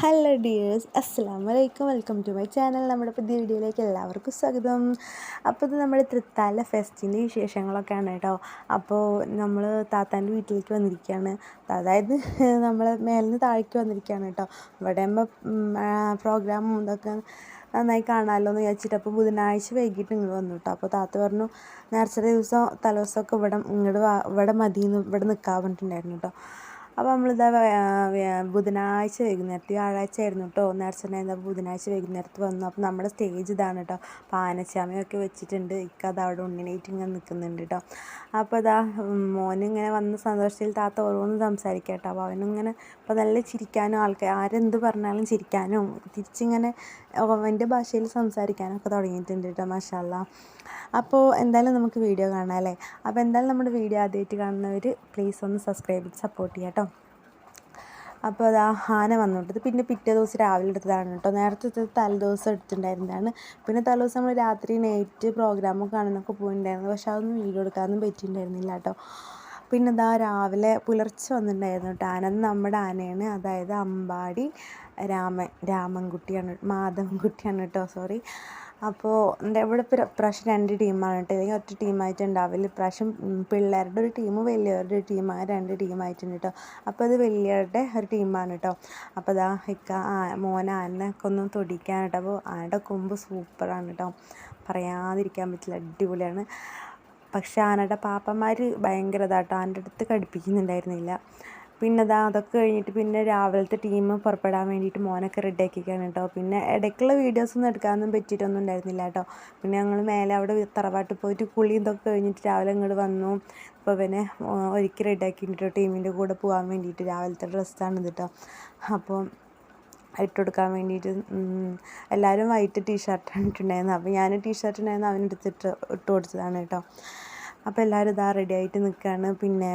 Hello dears അസ്സാം വലൈക്കും welcome to my channel നമ്മുടെ പുതിയ വീഡിയോയിലേക്ക് എല്ലാവർക്കും സ്വാഗതം. അപ്പോൾ ഇത് നമ്മുടെ തൃത്താല ഫെസ്റ്റിന്റെ വിശേഷങ്ങളൊക്കെയാണ് കേട്ടോ. അപ്പോൾ നമ്മൾ താത്താന്റെ വീട്ടിലേക്ക് വന്നിരിക്കുകയാണ്. അതായത് നമ്മൾ മേലിന് താഴേക്ക് വന്നിരിക്കുകയാണ് കേട്ടോ. ഇവിടെ പ്രോഗ്രാമും ഇതൊക്കെ നന്നായി കാണാമല്ലോ എന്ന് വിചാരിച്ചിട്ട് അപ്പോൾ ബുധനാഴ്ച വൈകിട്ട് ഇങ്ങോട്ട് വന്നു കേട്ടോ. അപ്പോൾ താത്ത പറഞ്ഞു നേർച്ച ദിവസം തലേദിവസമൊക്കെ ഇവിടെ ഇങ്ങോട്ട് ഇവിടെ മതി ഇവിടെ നിൽക്കാൻ പറഞ്ഞിട്ടുണ്ടായിരുന്നു കേട്ടോ. അപ്പോൾ നമ്മളിതാ ബുധനാഴ്ച വൈകുന്നേരത്ത് വ്യാഴാഴ്ച ആയിരുന്നു കേട്ടോ നേർച്ചണ്ടായിരുന്ന ബുധനാഴ്ച വൈകുന്നേരത്ത് വന്നു. അപ്പോൾ നമ്മുടെ സ്റ്റേജ് ഇതാണ് കേട്ടോ പാനച്ചാമയൊക്കെ വെച്ചിട്ടുണ്ട്. ഇക്കത് അവിടെ ഉണ്ണിനായിട്ട് ഇങ്ങനെ നിൽക്കുന്നുണ്ട് കേട്ടോ അപ്പോൾ ഇതാ മോനിങ്ങനെ വന്ന സന്തോഷത്തിൽ താത്ത ഓരോന്ന് സംസാരിക്കാം കേട്ടോ അപ്പോൾ അവനിങ്ങനെ ഇപ്പോൾ നല്ല ചിരിക്കാനും ആൾക്കാർ ആരെന്ത് പറഞ്ഞാലും ചിരിക്കാനും തിരിച്ചിങ്ങനെ അവന്റെ ഭാഷയിൽ സംസാരിക്കാനൊക്കെ തുടങ്ങിയിട്ടുണ്ട് കേട്ടോ മാഷാല്ല അപ്പോൾ എന്തായാലും നമുക്ക് വീഡിയോ കാണാം അല്ലേ? അപ്പോൾ എന്തായാലും നമ്മുടെ വീഡിയോ ആദ്യമായിട്ട് കാണുന്നവർ പ്ലീസ് ഒന്ന് സബ്സ്ക്രൈബ് ചെയ്ത് സപ്പോർട്ട് ചെയ്യാം കേട്ടോ. അപ്പോൾ അത് ആ ആന വന്നുകൊണ്ടത് പിന്നെ പിറ്റേ ദിവസം രാവിലെ എടുത്തതാണ് കേട്ടോ. നേരത്തെ തലേദിവസം എടുത്തിട്ടുണ്ടായിരുന്നതാണ്. പിന്നെ തലേദിവസം നമ്മൾ രാത്രി നൈറ്റ് പ്രോഗ്രാമൊക്കെ കാണുന്നൊക്കെ പോയിട്ടുണ്ടായിരുന്നു. പക്ഷെ അതൊന്നും വീഡിയോ എടുക്കാനൊന്നും പറ്റിയിട്ടുണ്ടായിരുന്നില്ല കേട്ടോ. പിന്നെ ഇതാ രാവിലെ പുലർച്ചെ വന്നിട്ടുണ്ടായിരുന്നു കേട്ടോ ആന. നമ്മുടെ ആനയാണ്. അതായത് അമ്പാടി രാമൻ രാമൻകുട്ടിയാണ് മാധവൻകുട്ടിയാണ് കേട്ടോ. സോറി അപ്പോൾ എന്താ ഇവിടെ ഇപ്രാവശ്യം രണ്ട് ടീമാണ് കേട്ടോ. ഇല്ലെങ്കിൽ ഒറ്റ ടീമായിട്ട് ഉണ്ടാവില്ല. ഇപ്രാവശ്യം പിള്ളേരുടെ ഒരു ടീമും വലിയവരുടെ ഒരു ടീം രണ്ട് ടീമായിട്ടുണ്ട് കേട്ടോ. അപ്പോൾ അത് വലിയവരുടെ ഒരു ടീമാണ് കേട്ടോ. അപ്പോൾ അതാ ഇക്ക മോൻ ആനൊക്കെ ഒന്ന് തൊടിക്കാൻ കേട്ടോ. അപ്പോൾ ആനയുടെ കൊമ്പ് സൂപ്പറാണ് കേട്ടോ. പറയാതിരിക്കാൻ പറ്റില്ല. അടിപൊളിയാണ്. പക്ഷേ ആനയുടെ പാപ്പന്മാർ ഭയങ്കര ഇതാട്ടോ ആന്റെ അടുത്ത് കടുപ്പിക്കുന്നുണ്ടായിരുന്നില്ല പിന്നെ അതാ അതൊക്കെ കഴിഞ്ഞിട്ട് പിന്നെ രാവിലത്തെ ടീം പുറപ്പെടാൻ വേണ്ടിയിട്ട് മോനൊക്കെ റെഡി ആക്കിക്കാണ് കേട്ടോ. പിന്നെ ഇടയ്ക്കുള്ള വീഡിയോസൊന്നും എടുക്കാനൊന്നും പറ്റിയിട്ടൊന്നും ഉണ്ടായിരുന്നില്ല കേട്ടോ. പിന്നെ ഞങ്ങൾ മേലെ അവിടെ തറവാട്ടിൽ പോയിട്ട് കുളി ഇതൊക്കെ കഴിഞ്ഞിട്ട് രാവിലെ ഇങ്ങോട്ട് വന്നു. അപ്പോൾ പിന്നെ ഒരുക്കി റെഡി ആക്കിയിട്ടോ ടീമിന്റെ കൂടെ പോകാൻ വേണ്ടിയിട്ട്. രാവിലത്തെ ഡ്രസ്സാണ് കേട്ടോ അപ്പോൾ ഇട്ട് കൊടുക്കാൻ വേണ്ടിയിട്ട് എല്ലാവരും വൈറ്റ് ടീഷർട്ടാണ് ഇട്ടുണ്ടായിരുന്നത് അപ്പോൾ ഞാൻ ടീഷർട്ട് ഉണ്ടായിരുന്നു അവനെടുത്തിട്ട് ഇട്ട് കൊടുത്തതാണ് കേട്ടോ. അപ്പോൾ എല്ലാവരും ഇതാ റെഡി ആയിട്ട് നിൽക്കുകയാണ്. പിന്നെ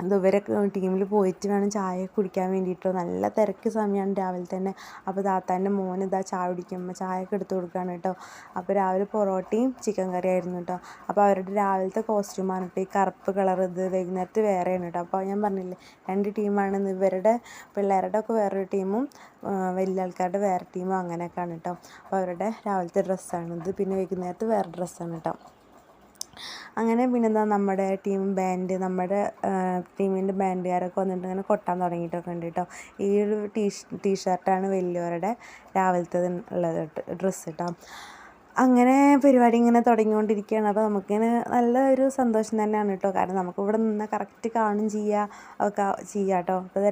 അത് ഇവരെ ടീമിൽ പോയിട്ട് വേണം ചായ കുടിക്കാൻ വേണ്ടിയിട്ട്. നല്ല തിരക്ക് സമയമാണ് രാവിലെ തന്നെ. അപ്പോൾ താത്താന്റെ മോൻ ഇതാ ചായ കുടിക്കുമ്പോൾ ചായയൊക്കെ എടുത്ത് കൊടുക്കുകയാണ് കേട്ടോ. അപ്പോൾ രാവിലെ പൊറോട്ടയും ചിക്കൻ കറി ആയിരുന്നു കേട്ടോ. അപ്പോൾ അവരുടെ രാവിലത്തെ കോസ്റ്റ്യൂമാണ് കേട്ടോ. ഈ കറുപ്പ് കളർ ഇത് വൈകുന്നേരത്ത് വേറെയാണ് കേട്ടോ. അപ്പോൾ ഞാൻ പറഞ്ഞില്ലേ രണ്ട് ടീമാണ് ഇവരുടെ പിള്ളേരുടെ ഒക്കെ വേറൊരു ടീമും വലിയ ആൾക്കാരുടെ വേറെ ടീമും അങ്ങനെയൊക്കെയാണ് കേട്ടോ. അപ്പോൾ അവരുടെ രാവിലത്തെ ഡ്രസ്സാണ് ഇത്. പിന്നെ വൈകുന്നേരത്ത് വേറെ ഡ്രസ്സാണ് കേട്ടോ. അങ്ങനെ പിന്നെന്താ നമ്മുടെ ടീം ബാൻഡ് നമ്മുടെ ടീമിന്റെ ബാൻഡുകാരൊക്കെ വന്നിട്ട് ഇങ്ങനെ കൊട്ടാൻ തുടങ്ങിയിട്ടൊക്കെ ഉണ്ട് കേട്ടോ ഈ ഒരു ടീ ടീഷർട്ടാണ് വലിയവരുടെ രാവിലത്തെ ഉള്ളത് ഡ്രസ്സ് കേട്ടോ അങ്ങനെ പരിപാടി ഇങ്ങനെ തുടങ്ങിക്കൊണ്ടിരിക്കുകയാണ്. അപ്പോൾ നമുക്കിങ്ങനെ നല്ല ഒരു സന്തോഷം തന്നെയാണ് കേട്ടോ. കാരണം നമുക്കിവിടെ നിന്ന് കറക്റ്റ് കാണും ചെയ്യുക ഒക്കെ ചെയ്യുക കേട്ടോ. അപ്പോൾ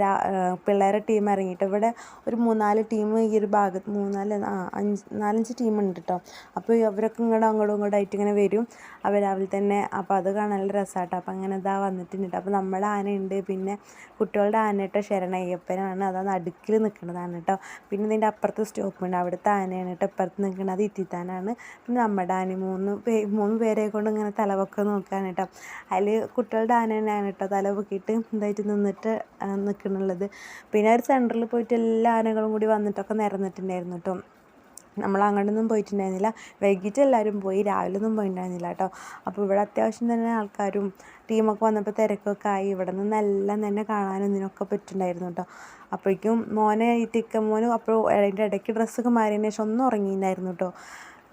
പിള്ളേരെ ടീം ഇറങ്ങിയിട്ട് ഇവിടെ ഒരു മൂന്നാൽ ടീം ഈ ഒരു ഭാഗത്ത് മൂന്നാൽ ആ അഞ്ച് നാലഞ്ച് ടീമുണ്ട് കേട്ടോ. അപ്പോൾ അവരൊക്കെ ഇങ്ങോട്ടും അങ്ങോട്ടും ഇങ്ങോട്ടും ആയിട്ട് ഇങ്ങനെ വരും. അവർ രാവിലെ തന്നെ അപ്പോൾ അത് കാണാൻ നല്ല രസമാട്ടോ അപ്പോൾ അങ്ങനെ ഇതാ വന്നിട്ടുണ്ട്. കേട്ടോ അപ്പോൾ നമ്മുടെ ആനയുണ്ട് പിന്നെ കുട്ടികളുടെ ആനയിട്ട ശരണയ്യപ്പനാണ് അതാണ് അടുക്കിൽ നിൽക്കുന്നതാണ് കേട്ടോ. പിന്നെ ഇതിന്റെ അപ്പുറത്ത് സ്റ്റോപ്പുണ്ട് അവിടുത്തെ ആനയാണ് കേട്ടോ. ഇപ്പുറത്ത് നിൽക്കുന്നത് ഇത്തിത്താനാണ്. പിന്നെ നമ്മുടെ ആന മൂന്ന് പേ മൂന്ന് പേരെ കൊണ്ട് ഇങ്ങനെ തലവൊക്കെ നോക്കാൻ കേട്ടോ. അതിൽ കുട്ടികളുടെ ആന തന്നെയാണ് കേട്ടോ തല പൊക്കിയിട്ട് ഇതായിട്ട് നിന്നിട്ട് നിൽക്കണുള്ളത് പിന്നെ ഒരു സെന്ററിൽ പോയിട്ട് എല്ലാ ആനകളും കൂടി വന്നിട്ടൊക്കെ നിരന്നിട്ടുണ്ടായിരുന്നു കേട്ടോ. നമ്മൾ അങ്ങോട്ടൊന്നും പോയിട്ടുണ്ടായിരുന്നില്ല. വൈകിട്ട് എല്ലാവരും പോയി രാവിലെ ഒന്നും പോയിട്ടുണ്ടായിരുന്നില്ല കേട്ടോ. അപ്പോൾ ഇവിടെ അത്യാവശ്യം തന്നെ ആൾക്കാരും ടീമൊക്കെ വന്നപ്പോൾ തിരക്കൊക്കെ ആയി. ഇവിടെ നിന്നെല്ലാം തന്നെ കാണാനും ഇതിനൊക്കെ പറ്റുന്നുണ്ടായിരുന്നു കേട്ടോ. അപ്പോഴേക്കും മോനെ ഈ തിക്ക മോനും അപ്പോൾ അതിന്റെ ഇടയ്ക്ക് ഡ്രസ്സൊക്കെ മാറിയതിന് ശേഷം ഒന്നും ഉറങ്ങിയിട്ടുണ്ടായിരുന്നു കേട്ടോ.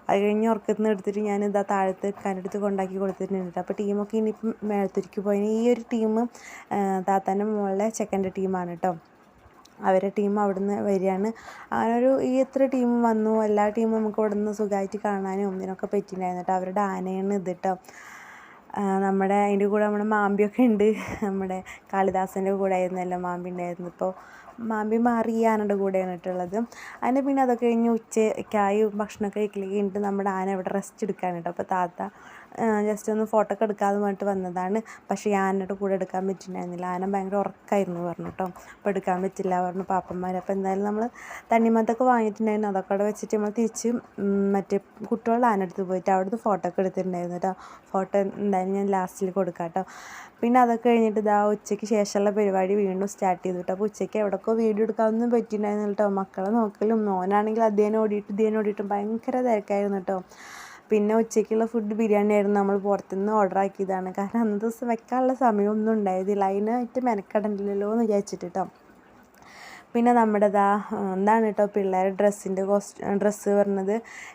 അത് കഴിഞ്ഞ് ഉറക്കത്തിൽ എടുത്തിട്ട് ഞാൻ ഇതാ താഴത്ത് അടുത്ത് കൊണ്ടാക്കി കൊടുത്തിട്ടുണ്ട്. അപ്പോൾ ടീമൊക്കെ ഇനിയിപ്പം മേളത്തിരിക്ക് പോയി ഈ ഒരു ടീം താത്താന്റെ മോളിലെ ചെക്കന്റെ ടീമാണ് കേട്ടോ അവരെ ടീം അവിടെ നിന്ന് വരികയാണ്. അങ്ങനെ ഒരു ഈ എത്ര ടീം വന്നു എല്ലാ ടീമും നമുക്ക് ഇവിടെ നിന്ന് സുഖമായിട്ട് കാണാനും ഇതിനൊക്കെ പറ്റിയിട്ടുണ്ടായിരുന്നു കേട്ടോ അവരുടെ ആനയാണ് ഇത് കേട്ടോ നമ്മുടെ അതിന്റെ കൂടെ നമ്മുടെ മാമ്പിയൊക്കെ ഉണ്ട്. നമ്മുടെ കാളിദാസന്റെ കൂടെ ആയിരുന്നല്ലോ മാമ്പി ഉണ്ടായിരുന്നു ഇപ്പോൾ മാമ്പി മാറി കൂടെ കൂടെയാണ് ഇട്ടുള്ളത് പിന്നെ അതൊക്കെ കഴിഞ്ഞ് ഉച്ചയ്ക്കായി ഭക്ഷണമൊക്കെ കഴിക്കലേക്ക് നമ്മുടെ ആന അവിടെ റെസ്റ്റ് എടുക്കാൻ കേട്ടോ അപ്പോൾ താത്ത ജസ്റ്റ് ഒന്ന് ഫോട്ടോ ഒക്കെ എടുക്കാമെന്ന് പറഞ്ഞിട്ട് വന്നതാണ്. പക്ഷേ ഈ ആനയുടെ കൂടെ എടുക്കാൻ പറ്റിയിട്ടുണ്ടായിരുന്നില്ല ആന ഭയങ്കര ഉറക്കമായിരുന്നു പറഞ്ഞു കേട്ടോ അപ്പോൾ എടുക്കാൻ പറ്റില്ല പറഞ്ഞു പാപ്പന്മാർ അപ്പോൾ എന്തായാലും നമ്മൾ തണ്ണിമത്തൊക്കെ വാങ്ങിയിട്ടുണ്ടായിരുന്നു. അതൊക്കെ അവിടെ വെച്ചിട്ട് നമ്മൾ തിരിച്ച് മറ്റേ കുട്ടികളുടെ ആന എടുത്ത് പോയിട്ട് അവിടുന്ന് ഫോട്ടോ ഒക്കെ എടുത്തിട്ടുണ്ടായിരുന്നു കേട്ടോ ഫോട്ടോ എന്തായാലും ഞാൻ ലാസ്റ്റിൽ കൊടുക്കാം കേട്ടോ പിന്നെ അതൊക്കെ കഴിഞ്ഞിട്ട് ഇതാ ഉച്ചയ്ക്ക് ശേഷമുള്ള പരിപാടി വീണ്ടും സ്റ്റാർട്ട് ചെയ്തു കേട്ടോ അപ്പോൾ ഉച്ചയ്ക്ക് എവിടെയൊക്കെ വീഡിയോ എടുക്കാമെന്നും പറ്റിയിട്ടുണ്ടായിരുന്നു കേട്ടോ മക്കളെ നോക്കലും മോനാണെങ്കിൽ അദ്ദേഹം ഓടിയിട്ട് ഇദ്ദേഹം ഓടിയിട്ടും ഭയങ്കര തിരക്കായിരുന്നു കേട്ടോ പിന്നെ ഉച്ചയ്ക്കുള്ള ഫുഡ് ബിരിയാണി ആയിരുന്നു നമ്മൾ പുറത്തുനിന്ന് ഓർഡർ ആക്കിയതാണ്. കാരണം അന്നത്തെ ദിവസം വെക്കാനുള്ള സമയമൊന്നും ഉണ്ടായതില്ല അതിനായിട്ട് മെനക്കെടണ്ടല്ലോ എന്ന് വിചാരിച്ചിട്ട് കേട്ടോ പിന്നെ നമ്മുടെ ഇതാ എന്താണ് കേട്ടോ പിള്ളേരെ ഡ്രസ്സിന്റെ കോസ്റ്റ് ഡ്രസ്സ് പറഞ്ഞത്?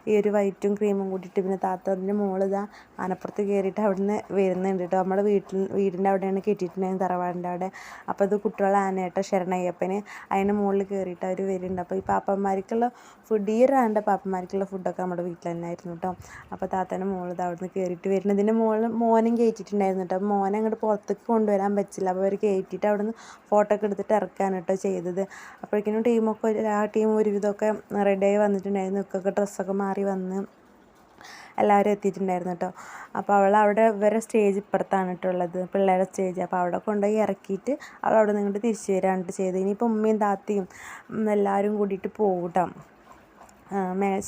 ഈ ഒരു വൈറ്റും ക്രീമും കൂട്ടിയിട്ട് പിന്നെ താത്തതിന്റെ മോൾ ഇതാ ആനപ്പുറത്ത് കയറിയിട്ട് അവിടുന്ന് വരുന്നുണ്ട് കേട്ടോ നമ്മുടെ വീട്ടിൽ വീടിന്റെ അവിടെയാണ് കെട്ടിയിട്ടുണ്ടായിരുന്നത് തറവാടിന്റെ അവിടെ. അപ്പോൾ ഇത് കുട്ടികളെ ആനേട്ടോ ശരണയ്യപ്പന്. അതിന്റെ മുകളിൽ കയറിയിട്ട് അവർ വരുന്നുണ്ട്. അപ്പോൾ ഈ പാപ്പന്മാർക്കുള്ള ഫുഡ് ഈ ഒരു ആന്റെ പാപ്പന്മാർക്കുള്ള ഫുഡൊക്കെ നമ്മുടെ വീട്ടിൽ തന്നെ ആയിരുന്നു കേട്ടോ. അപ്പോൾ താത്തേന്റെ മോൾ ഇത് അവിടുന്ന് കയറിയിട്ട് വരുന്നത് ഇതിന്റെ മുകളിൽ മോനും കയറ്റിയിട്ടുണ്ടായിരുന്നു കേട്ടോ. മോനെ അങ്ങോട്ട് പുറത്തേക്ക് കൊണ്ടുവരാൻ പറ്റില്ല. അപ്പോൾ അവർ കയറ്റിയിട്ട് അവിടുന്ന് ഫോട്ടോ ഒക്കെ എടുത്തിട്ട് ഇറക്കാണ് കേട്ടോ ചെയ്തത്. അപ്പോഴേക്കും ടീമൊക്കെ ആ ടീം ഒരുവിധമൊക്കെ റെഡിയായി വന്നിട്ടുണ്ടായിരുന്നു. ഒക്കെ ഡ്രസ്സൊക്കെ മാറി വന്ന് എല്ലാവരും എത്തിയിട്ടുണ്ടായിരുന്നു കേട്ടോ. അപ്പോൾ അവൾ അവിടെ ഇവരെ സ്റ്റേജ് ഇപ്പുറത്താണ് കേട്ടോ ഉള്ളത് പിള്ളേരുടെ സ്റ്റേജ് അപ്പോൾ അവിടെ കൊണ്ടുപോയി ഇറക്കിയിട്ട് അവൾ അവിടെ നിന്നിട്ട് തിരിച്ചു വരാണ്ട് ചെയ്തത് ഇനിയിപ്പോൾ ഉമ്മയും താത്തയും എല്ലാവരും കൂടിയിട്ട് പോകും കേട്ടോ മേ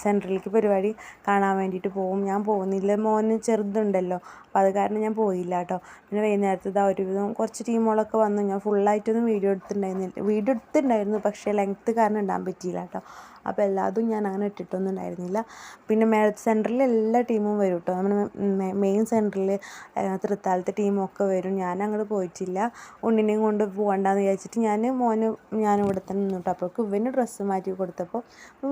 സെൻട്രലിലേക്ക് പരിപാടി കാണാൻ വേണ്ടിയിട്ട് പോകും ഞാൻ പോകുന്നില്ല. മോന് ചെറുതുണ്ടല്ലോ. അപ്പോൾ അത് കാരണം ഞാൻ പോയില്ല കേട്ടോ. പിന്നെ വൈകുന്നേരത്ത് ഇതാ ഒരുവിധം കുറച്ച് ടീമുകളൊക്കെ വന്നു. ഞാൻ ഫുള്ളായിട്ടൊന്നും വീഡിയോ എടുത്തിട്ടുണ്ടായിരുന്നില്ല. വീഡിയോ എടുത്തിട്ടുണ്ടായിരുന്നു പക്ഷേ ലെങ്ത്ത് കാരണം ഇടാൻ പറ്റിയില്ല കേട്ടോ. അപ്പോൾ എല്ലാതും ഞാൻ അങ്ങനെ ഇട്ടിട്ടൊന്നും ഉണ്ടായിരുന്നില്ല പിന്നെ മേ സെന്ററിൽ എല്ലാ ടീമും വരും കേട്ടോ നമ്മുടെ മെയിൻ സെന്ററിൽ തൃത്താലത്തെ ടീമൊക്കെ വരും. ഞാൻ അങ്ങോട്ട് പോയിട്ടില്ല. ഉണ്ണിനെയും കൊണ്ട് പോകണ്ടെന്ന് വിചാരിച്ചിട്ട് ഞാൻ മോന് ഞാൻ ഇവിടെ തന്നെ നിന്നു അപ്പോൾ ഇവന് ഡ്രസ്സ് മാറ്റി കൊടുത്തപ്പോൾ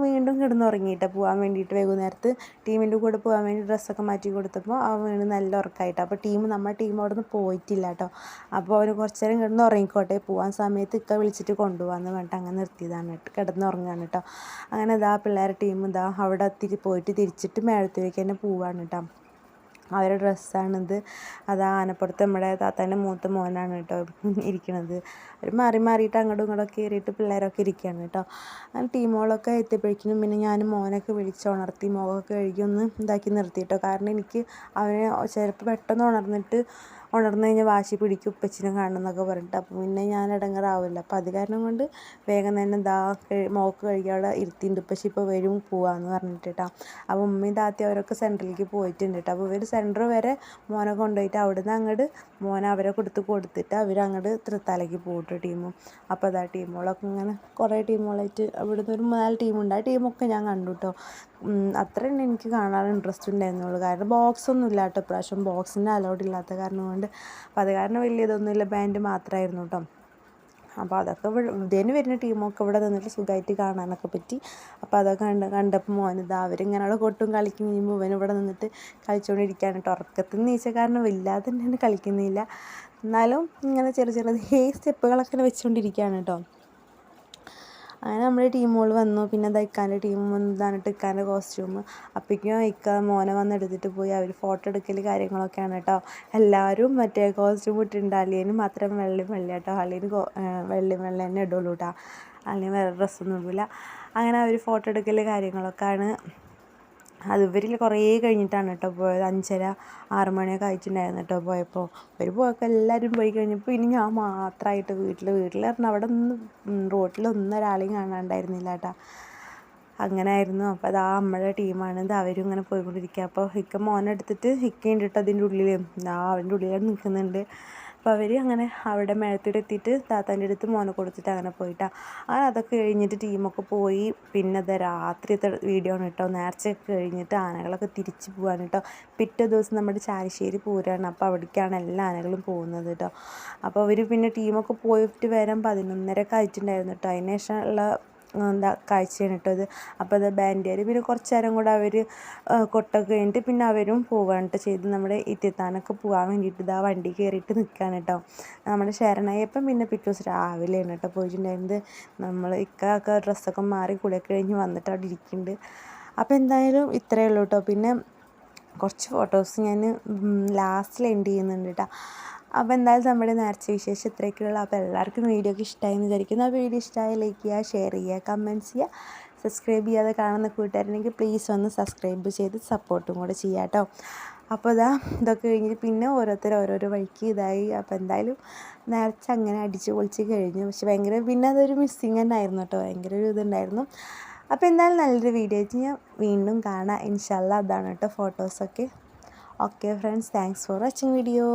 വീണ്ടും കിടന്നുറങ്ങിയിട്ട് പോകാൻ വേണ്ടിയിട്ട് വൈകുന്നേരത്ത് ടീമിന്റെ കൂടെ പോകാൻ വേണ്ടി ഡ്രസ്സൊക്കെ മാറ്റി കൊടുത്തപ്പോൾ അവൻ വീണ് നല്ല ഉറക്കായിട്ട് അപ്പോൾ ടീം നമ്മുടെ ടീം അവിടെ നിന്ന് പോയിട്ടില്ല കേട്ടോ അപ്പോൾ അവന് കുറച്ച് നേരം കിടന്ന് ഉറങ്ങിക്കോട്ടെ പോകാൻ സമയത്ത് ഇക്ക വിളിച്ചിട്ട് കൊണ്ടുപോകാമെന്ന് പറഞ്ഞിട്ട് അങ്ങനെ നിർത്തിയതാണ്. കേട്ടോ കിടന്നുറങ്ങുകയാണ് കേട്ടോ അങ്ങനെ ഇതാ പിള്ളേരുടെ ടീം ഇതാ അവിടെ തിരി പോയിട്ട് തിരിച്ചിട്ട് മേളത്തിലേക്ക് തന്നെ പോവാണ് കേട്ടോ അവരുടെ ഡ്രസ്സാണിത് അത് ആനപ്പുറത്ത് നമ്മുടെ താത്താന്റെ മൂത്ത മോനാണ് കേട്ടോ ഇരിക്കണത്. അവർ മാറി മാറിയിട്ട് അങ്ങോട്ടും ഇങ്ങോട്ടും കയറിയിട്ട് പിള്ളേരൊക്കെ ഇരിക്കുകയാണ് കേട്ടോ അങ്ങനെ ടീമുകളൊക്കെ എത്തിയപ്പോഴേക്കും പിന്നെ ഞാൻ മോനൊക്കെ വിളിച്ച് ഉണർത്തി മുഖമൊക്കെ കഴുകി ഒന്ന് ഇതാക്കി നിർത്തി കേട്ടോ കാരണം എനിക്ക് അവനെ ചിലപ്പോൾ പെട്ടെന്ന് ഉണർന്നിട്ട് ഉണർന്നു കഴിഞ്ഞാൽ വാശി പിടിക്കും ഉപ്പച്ചിനെ കാണണം എന്നൊക്കെ പറഞ്ഞിട്ട്. അപ്പം പിന്നെ ഞാൻ ഇടങ്ങറാവില്ല. അപ്പം അത് കാരണം കൊണ്ട് വേഗം തന്നെ ദാ മോക്ക് കഴിക്കാതെ ഇരുത്തിയിട്ടുണ്ട്. ഉപ്പച്ചി ഇപ്പോൾ വരും പോവാന്ന് പറഞ്ഞിട്ട് അപ്പോൾ ഉമ്മയും താത്തി അവരൊക്കെ സെന്ററിലേക്ക് പോയിട്ടുണ്ട് കേട്ടോ അപ്പോൾ ഇവർ സെന്റർ വരെ മോനെ കൊണ്ടുപോയിട്ട് അവിടുന്ന് അങ്ങോട്ട് മോനെ അവരെ കൊടുത്ത് കൊടുത്തിട്ട് അവർ അങ്ങോട്ട് തൃത്താലയ്ക്ക് പോയിട്ട് ടീമും. അപ്പോൾ അതാ ടീമുകളൊക്കെ ഇങ്ങനെ കുറേ ടീമുകളായിട്ട് അവിടുന്ന് ഒരു നാല് ടീമുണ്ട്. ആ ടീമൊക്കെ ഞാൻ കണ്ടു കേട്ടോ അത്ര തന്നെ എനിക്ക് കാണാൻ ഇൻട്രസ്റ്റ് ഉണ്ടായിരുന്നുള്ളൂ. കാരണം ബോക്സ് ഒന്നും ഇല്ല കേട്ടോ ഇപ്രാവശ്യം ബോക്സിന്റെ അലൗഡ് ഇല്ലാത്ത കാരണം കൊണ്ട്. അപ്പോൾ അത് കാരണം വലിയ ഇതൊന്നുമില്ല. ബാൻഡ് മാത്രമായിരുന്നു കേട്ടോ അപ്പോൾ അതൊക്കെ ഇതിന് വരുന്ന ടീമൊക്കെ ഇവിടെ നിന്നിട്ട് സുഖമായിട്ട് കാണാനൊക്കെ പറ്റി. അപ്പോൾ അതൊക്കെ കണ്ട് കണ്ടപ്പോൾ മോനത് അവരിങ്ങനെ അവിടെ കൊട്ടും കളിക്കും കഴിയുമ്പോൾ മുവൻ ഇവിടെ നിന്നിട്ട് കളിച്ചുകൊണ്ടിരിക്കുകയാണ് കേട്ടോ ഉറക്കത്തിൽ നിന്ന് നീച്ച കാരണം വല്ലാതെ തന്നെ കളിക്കുന്നില്ല. എന്നാലും ഇങ്ങനെ ചെറിയ ചെറിയ ഹേ സ്റ്റെപ്പുകളൊക്കെ വെച്ചുകൊണ്ടിരിക്കുകയാണ് കേട്ടോ അങ്ങനെ നമ്മുടെ ടീമുകൾ വന്നു. പിന്നെ അത് ടീം വന്നതാണ് ഇക്കാന്റെ കോസ്റ്റ്യൂം അപ്പോഴേക്കും ഇക്ക മോനെ വന്ന് എടുത്തിട്ട് പോയി. അവർ ഫോട്ടോ എടുക്കൽ കാര്യങ്ങളൊക്കെയാണ് കേട്ടോ എല്ലാവരും മറ്റേ കോസ്റ്റ്യൂം ഇട്ടിട്ടുണ്ട്. അളിയന് മാത്രം വെള്ളയും വെള്ള കേട്ടോ അളിയന് വെള്ളയും വെള്ള തന്നെ ഇടുള്ളൂ കേട്ടോ അളിയൻ വേറെ ഡ്രസ്സൊന്നും ഇല്ല അങ്ങനെ അവർ ഫോട്ടോ എടുക്കൽ കാര്യങ്ങളൊക്കെയാണ്. അത് ഇവരിൽ കുറേ കഴിഞ്ഞിട്ടാണ് കേട്ടോ പോയത്. അഞ്ചര ആറ് മണിയൊക്കെ ആയിട്ടുണ്ടായിരുന്നു കേട്ടോ പോയപ്പോൾ. അവർ പോയപ്പോൾ എല്ലാവരും പോയി കഴിഞ്ഞപ്പോൾ ഇനി ഞാൻ മാത്രമായിട്ട് വീട്ടിൽ വീട്ടിൽ പറഞ്ഞാൽ അവിടെ ഒന്നും റോട്ടിലൊന്നും ഒരാളെയും കാണാണ്ടായിരുന്നില്ല കേട്ടോ. അങ്ങനെ ആയിരുന്നു അപ്പോൾ അതാ നമ്മുടെ ടീമാണ്. ഇത് അവരും ഇങ്ങനെ പോയിക്കൊണ്ടിരിക്കുക. അപ്പോൾ ഹിക്ക മോനെടുത്തിട്ട് എടുത്തിട്ട് ഹിക്ക ഉണ്ട് കേട്ടോ അതിന്റെ ഉള്ളിൽ. ആ അവന്റെ ഉള്ളിലാണ് നിൽക്കുന്നുണ്ട്. അപ്പോൾ അവർ അങ്ങനെ അവിടെ മേളത്തൂടെ എത്തിയിട്ട് താത്താന്റെ അടുത്ത് മോനെ കൊടുത്തിട്ട് അങ്ങനെ പോയിട്ടാണ് അങ്ങനെ അതൊക്കെ കഴിഞ്ഞിട്ട് ടീമൊക്കെ പോയി. പിന്നെ അത് രാത്രിയത്തെ വീഡിയോ ആണ് കേട്ടോ നേർച്ചയൊക്കെ കഴിഞ്ഞിട്ട് ആനകളൊക്കെ തിരിച്ച് പോകാൻ കേട്ടോ പിറ്റേ ദിവസം നമ്മുടെ ചാലിശ്ശേരി പൂരമാണ് അപ്പോൾ അവിടേക്കാണ് എല്ലാ ആനകളും പോകുന്നത് കേട്ടോ അപ്പോൾ അവർ പിന്നെ ടീമൊക്കെ പോയിട്ട് വരാൻ പതിനൊന്നരയൊക്കെ ആയിട്ടുണ്ടായിരുന്നു കേട്ടോ അതിന് ശേഷമുള്ള എന്താ കാഴ്ചയാണ് കേട്ടോ ഇത് അപ്പോൾ അത് ബാൻഡിയർ പിന്നെ കുറച്ച് നേരം കൂടെ അവർ കൊട്ടൊക്കെ കഴിഞ്ഞിട്ട് പിന്നെ അവരും പോവുകയാണ് ചെയ്ത് നമ്മുടെ ഇത്തിത്താനൊക്കെ പോകാൻ വേണ്ടിയിട്ട് ഇതാ വണ്ടി കയറിയിട്ട് നിൽക്കുകയാണ് കേട്ടോ നമ്മുടെ ശരണായപ്പം പിന്നെ പിറ്റേ ദിവസം രാവിലെയാണ് കേട്ടോ പോയിട്ടുണ്ടായിരുന്നത്. നമ്മൾ ഇക്കൊക്കെ ഡ്രസ്സൊക്കെ മാറി കുളിയൊക്കെ കഴിഞ്ഞ് വന്നിട്ട് അവിടെ ഇരിക്കുന്നുണ്ട്. അപ്പോൾ എന്തായാലും ഇത്രയേ ഉള്ളൂ കേട്ടോ പിന്നെ കുറച്ച് ഫോട്ടോസ് ഞാൻ ലാസ്റ്റിൽ എൻഡ് ചെയ്യുന്നുണ്ട് കേട്ടോ അപ്പോൾ എന്തായാലും നമ്മുടെ നേർച്ച വിശേഷം ഇത്രയൊക്കെയുള്ള. അപ്പോൾ എല്ലാവർക്കും വീഡിയോ ഇഷ്ടമായി എന്ന് വിചാരിക്കുന്നു. ആ വീഡിയോ ഇഷ്ടമായി ലൈക്ക് ചെയ്യുക ഷെയർ ചെയ്യുക കമന്റ്സ് ചെയ്യുക സബ്സ്ക്രൈബ് ചെയ്യാതെ കാണുന്ന കൂട്ടുകാരുണ്ടെങ്കിൽ പ്ലീസ് ഒന്ന് സബ്സ്ക്രൈബ് ചെയ്ത് സപ്പോർട്ടും കൂടെ ചെയ്യാം കേട്ടോ. അപ്പോൾ ഇതാ ഇതൊക്കെ കഴിഞ്ഞിട്ട് പിന്നെ ഓരോരുത്തർ ഓരോരോ വഴിക്ക് ഇതായി. അപ്പോൾ എന്തായാലും നേർച്ച അങ്ങനെ അടിച്ച് പൊളിച്ച് കഴിഞ്ഞു. പക്ഷെ ഭയങ്കര പിന്നെ അതൊരു മിസ്സിങ് തന്നെ ആയിരുന്നു കേട്ടോ. ഭയങ്കര ഒരു ഇതുണ്ടായിരുന്നു. അപ്പോൾ എന്തായാലും നല്ലൊരു വീഡിയോ വെച്ച് ഞാൻ വീണ്ടും കാണാം. ഇൻഷല്ല അതാണ് കേട്ടോ ഫോട്ടോസൊക്കെ. Okay friends thanks for watching video